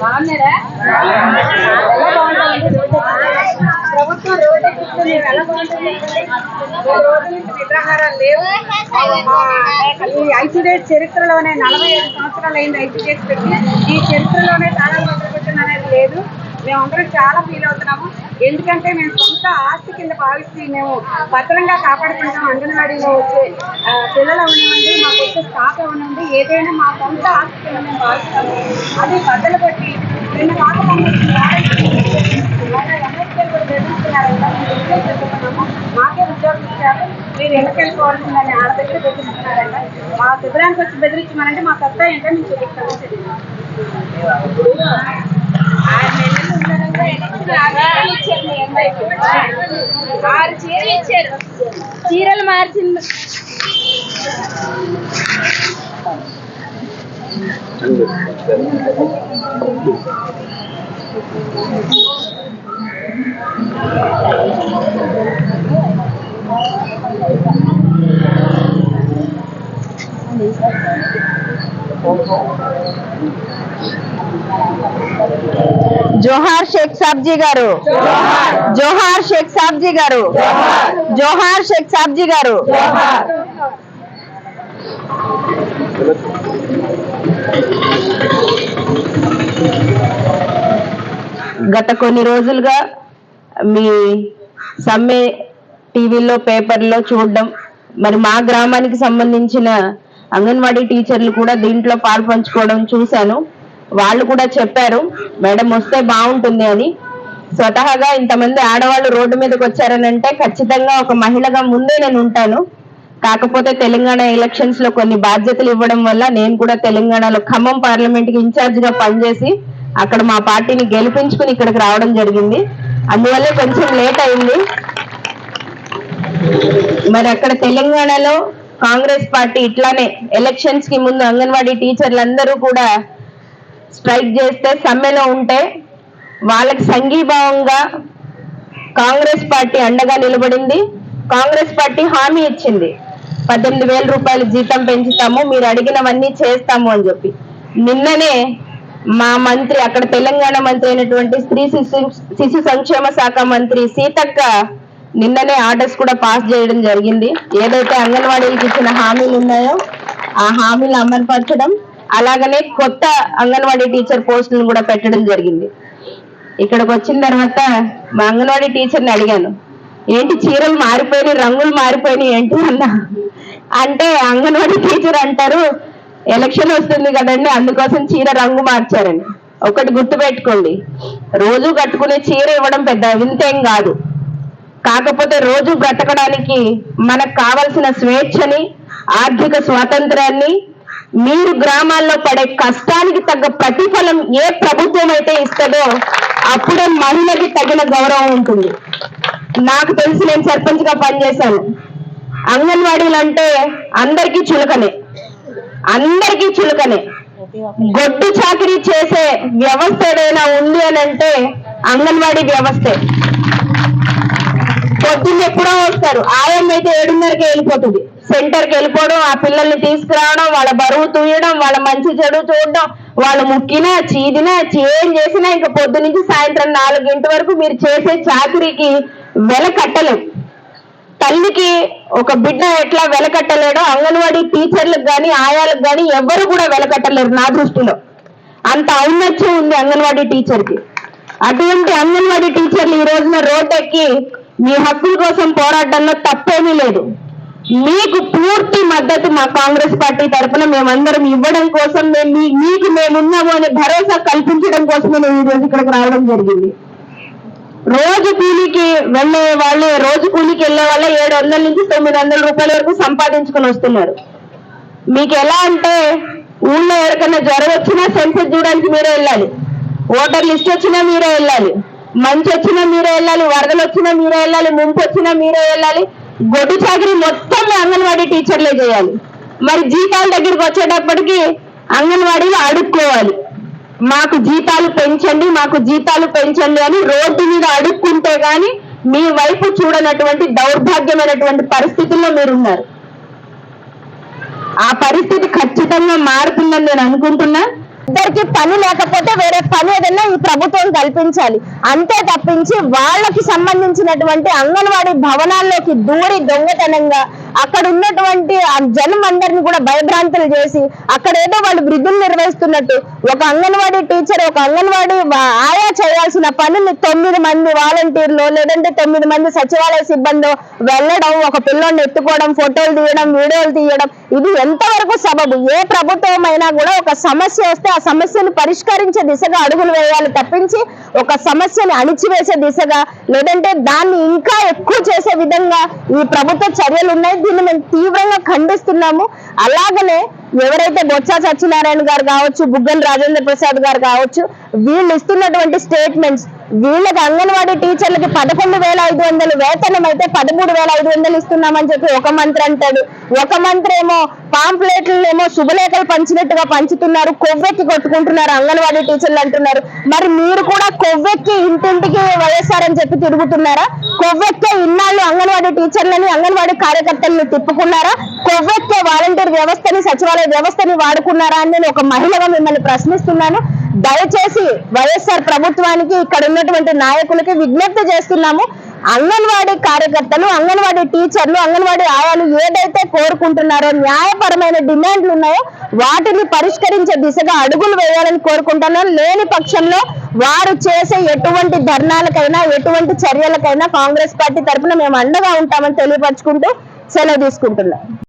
బాగున్నారా ఎలా బాగుంటుంది ప్రభుత్వం రోడ్డు ఎక్కిస్తుంది ఎలా బాగుంటుంది రోడ్డు లేవు ఈ ఐసీడీఎస్ చరిత్రలోనే నలభై ఐదు సంవత్సరాలు అయింది ఐసీడీఎస్ పెట్టి ఈ చరిత్రలోనే తాళాలు మొదలుపెట్టిన అనేది లేదు. మేమందరం చాలా ఫీల్ అవుతున్నాము. ఎందుకంటే మేము సొంత ఆస్తి కింద భావిస్తే మేము భద్రంగా కాపాడుకుంటాం. అంగన్వాడీలో వచ్చే పిల్లలు అవనివ్వండి మాకు వచ్చే స్టాఫ్ అవనివ్వండి ఏదైనా మా సొంత ఆస్తి కింద మేము భావిస్తాము అది బద్దలు కొట్టి నిన్న కాక బెదిరిస్తున్నారు. చెప్తున్నాము మాకే ఉద్యోగం ఇచ్చారు. మీరు ఎక్కడికి వెళ్ళిపోవాల్సిందని ఆడ దగ్గర బెదిరిస్తున్నారంట. మా శిబిరానికి వచ్చి బెదిరించమనంటే మా సత్తా ఏంటో మేము చూపిస్తామని తెలియదు. చీరలు ఇచ్చారు చీరలు మార్చింది జోహార్ షేక్ సాబ్జీ గారు. జోహార్. షేక్ సాబ్జీ గారు. జోహార్. షేక్ సాబ్జీ గారు. గత కొన్ని రోజులుగా మీ సమ్మె టీవీలో పేపర్లో చూడడం మరి మా గ్రామానికి సంబంధించిన అంగన్వాడీ టీచర్లు కూడా దీంట్లో పాల్పంచుకోవడం చూశాను. వాళ్ళు కూడా చెప్పారు మేడం వస్తే బాగుంటుంది అని. స్వతహాగా ఇంతమంది ఆడవాళ్ళు రోడ్డు మీదకి వచ్చారనంటే ఖచ్చితంగా ఒక మహిళగా ముందే నేను ఉంటాను. కాకపోతే తెలంగాణ ఎలక్షన్స్లో కొన్ని బాధ్యతలు ఇవ్వడం వల్ల నేను కూడా తెలంగాణలో ఖమ్మం పార్లమెంట్కి ఇన్ఛార్జ్గా పనిచేసి అక్కడ మా పార్టీని గెలిపించుకుని ఇక్కడికి రావడం జరిగింది. అందువల్ల కొంచెం లేట్ అయింది. మరి అక్కడ తెలంగాణలో కాంగ్రెస్ పార్టీ ఇట్లానే ఎలక్షన్స్కి ముందు అంగన్వాడీ టీచర్లందరూ కూడా స్ట్రైక్ చేస్తే సమ్మెలో ఉంటే వాళ్ళకి సంఘీభావంగా కాంగ్రెస్ పార్టీ అండగా నిలబడింది. కాంగ్రెస్ పార్టీ హామీ ఇచ్చింది. పద్దెనిమిది వేల రూపాయలు జీతం పెంచుతాము మీరు అడిగినవన్నీ చేస్తాము అని చెప్పి. నిన్ననే మా మంత్రి అక్కడ తెలంగాణ మంత్రి అయినటువంటి స్త్రీ శిశు శిశు సంక్షేమ శాఖ మంత్రి సీతక్క నిన్ననే ఆర్డర్స్ కూడా పాస్ చేయడం జరిగింది. ఏదైతే అంగన్వాడీలకు ఇచ్చిన హామీలు ఉన్నాయో ఆ హామీలు అమలుపరచడం అలాగనే కొత్త అంగన్వాడీ టీచర్ పోస్టులను కూడా పెట్టడం జరిగింది. ఇక్కడికి వచ్చిన తర్వాత మా అంగన్వాడీ టీచర్ని అడిగాను ఏంటి చీరలు మారిపోయినాయి రంగులు మారిపోయినాయి ఏంటి అన్న? అంటే అంగన్వాడీ టీచర్ అంటారు ఎలక్షన్ వస్తుంది కదండి అందుకోసం చీర రంగు మార్చారని. ఒకటి గుర్తు పెట్టుకోండి రోజు కట్టుకునే చీర ఇవ్వడం పెద్ద వింతేం కాదు. కాకపోతే రోజు బ్రతకడానికి మనకు కావలసిన స్వేచ్ఛని ఆర్థిక స్వాతంత్రాన్ని మీరు గ్రామాల్లో పడే కష్టానికి తగ్గ ప్రతిఫలం ఏ ప్రభుత్వం అయితే ఇస్తుందో అప్పుడే మహిళకి తగిన గౌరవం ఉంటుంది. నాకు తెలిసి నేను సర్పంచ్గా పనిచేశాను. అంగన్వాడీలు అంటే అందరికీ చులకనే. అందరికీ చులకనే. గొడ్డు చాకరీ చేసే వ్యవస్థ ఏదైనా ఉంది అని అంటే అంగన్వాడీ వ్యవస్థే. పొద్దున్న ఎప్పుడో వస్తారు. ఆయం అయితే ఏడున్నరకే వెళ్ళిపోతుంది. సెంటర్కి వెళ్ళిపోవడం ఆ పిల్లల్ని తీసుకురావడం వాళ్ళ బరువు తూయడం వాళ్ళ మంచి చెడు చూడడం వాళ్ళు ముక్కినా చీదినా ఏం చేసినా ఇంకా పొద్దు నుంచి సాయంత్రం నాలుగింటి వరకు మీరు చేసే చాకరీకి వెల కట్టలేం. తల్లికి ఒక బిడ్డ ఎట్లా వెలకట్టలేడో అంగన్వాడీ టీచర్లకు కానీ ఆయాలకు కానీ ఎవ్వరు కూడా వెలకట్టలేరు నా దృష్టిలో. అంత ఔన్నత్యం ఉంది అంగన్వాడీ టీచర్కి. అటువంటి అంగన్వాడీ టీచర్లు ఈ రోజున రోడ్డెక్కి మీ హక్కుల కోసం పోరాటంలో తప్పేమీ లేదు. మీకు పూర్తి మద్దతు మా కాంగ్రెస్ పార్టీ తరఫున మేమందరం ఇవ్వడం కోసం మేము మీ- మీకు మేమున్నాము అనే భరోసా కల్పించడం కోసమే నేను ఈ రోజు ఇక్కడికి రావడం జరిగింది. రోజు కూలికి వెళ్ళే వాళ్ళు రోజు కూలికి వెళ్ళే వాళ్ళ ఏడు వందల నుంచి తొమ్మిది వందల రూపాయల వరకు సంపాదించుకొని వస్తున్నారు. మీకు ఎలా అంటే ఊళ్ళో ఎవరికైనా జ్వరం వచ్చినా సెన్సెస్ చూడడానికి మీరే వెళ్ళాలి. ఓటర్ లిస్ట్ వచ్చినా మీరే వెళ్ళాలి. మంచి వచ్చినా మీరే వెళ్ళాలి. వరదలు వచ్చినా మీరే వెళ్ళాలి. ముంపు వచ్చినా మీరే వెళ్ళాలి. గొడ్డు చాకరీ మొత్తం మీ అంగన్వాడీ టీచర్లే చేయాలి. మరి జీతాల దగ్గరికి వచ్చేటప్పటికి అంగన్వాడీలో అడుక్కోవాలి. మాకు జీతాలు పెంచండి మాకు జీతాలు పెంచండి అని రోడ్డు మీద అడుక్కుంటే గాని మీ వైపు చూడనటువంటి దౌర్భాగ్యమైనటువంటి పరిస్థితుల్లో మీరున్నారు. ఆ పరిస్థితి ఖచ్చితంగా మారుతుందని నేను అనుకుంటున్నా. ఇద్దరికి పని లేకపోతే వేరే పని ఏదైనా ఈ ప్రభుత్వం కల్పించాలి. అంతే తప్పించి వాళ్ళకి సంబంధించినటువంటి అంగన్వాడీ భవనాల్లోకి దూరి దొంగతనంగా అక్కడ ఉన్నటువంటి ఆ జనం అందరిని కూడా భయభ్రాంతులు చేసి అక్కడ ఏదో వాళ్ళు వృద్ధులు నిర్వహిస్తున్నట్టు ఒక అంగన్వాడీ టీచర్ ఒక అంగన్వాడీ ఆయా చేయాల్సిన పనులు తొమ్మిది మంది వాలంటీర్లు లేదంటే తొమ్మిది మంది సచివాలయ సిబ్బంది వెళ్ళడం ఒక పిల్లోని ఎత్తుకోవడం ఫోటోలు తీయడం వీడియోలు తీయడం ఇది ఎంతవరకు సబబు? ఏ ప్రభుత్వమైనా కూడా ఒక సమస్య వస్తే ఆ సమస్యను పరిష్కరించే దిశగా అడుగులు వేయాలి తప్పించి ఒక సమస్యని అణిచివేసే దిశగా లేదంటే దాన్ని ఇంకా ఎక్కువ చేసే విధంగా ఈ ప్రభుత్వ చర్యలు ఉన్నాయి. దీన్ని మేము తీవ్రంగా ఖండిస్తున్నాము. అలాగనే ఎవరైతే బొత్స సత్యనారాయణ గారు కావచ్చు బుగ్గన రాజేంద్ర ప్రసాద్ గారు కావచ్చు వీళ్ళు ఇస్తున్నటువంటి స్టేట్మెంట్స్ వీళ్ళకి అంగన్వాడీ టీచర్లకి పదకొండు వేల ఐదు వందలు వేతనం అయితే పదమూడు వేల ఐదు వందలు ఇస్తున్నామని చెప్పి ఒక మంత్రి అంటాడు. ఒక మంత్రి ఏమో పాంప్లెట్లనేమో శుభలేఖలు పంచినట్టుగా పంచుతున్నారు కొవ్వెక్కి కొట్టుకుంటున్నారు అంగన్వాడీ టీచర్లు అంటున్నారు. మరి మీరు కూడా కొవ్వెక్కి ఇంటింటికి వైఎస్ఆర్ అని చెప్పి తిరుగుతున్నారా? కొవ్వెక్కే ఇన్నాళ్ళు అంగన్వాడీ టీచర్లని అంగన్వాడీ కార్యకర్తలను తిప్పుకున్నారా? కొవ్వెక్కే వాలంటీర్ వ్యవస్థని సచివాలయం వ్యవస్థని వాడుకున్నారా అని నేను ఒక మహిళగా మిమ్మల్ని ప్రశ్నిస్తున్నాను. దయచేసి వైఎస్ఆర్ ప్రభుత్వానికి ఇక్కడ ఉన్నటువంటి నాయకులకి విజ్ఞప్తి చేస్తున్నాము. అంగన్వాడీ కార్యకర్తలు అంగన్వాడీ టీచర్లు అంగన్వాడీ ఆయాలు ఏదైతే కోరుకుంటున్నారో న్యాయపరమైన డిమాండ్లు ఉన్నాయో వాటిని పరిష్కరించే దిశగా అడుగులు వేయాలని కోరుకుంటున్నాను లేని పక్షంలో వారు చేసే ఎటువంటి ధర్నాలకైనా ఎటువంటి చర్యలకైనా కాంగ్రెస్ పార్టీ తరఫున మేము అండగా ఉంటామని తెలియపరచుకుంటూ సెలవు తీసుకుంటున్నాం.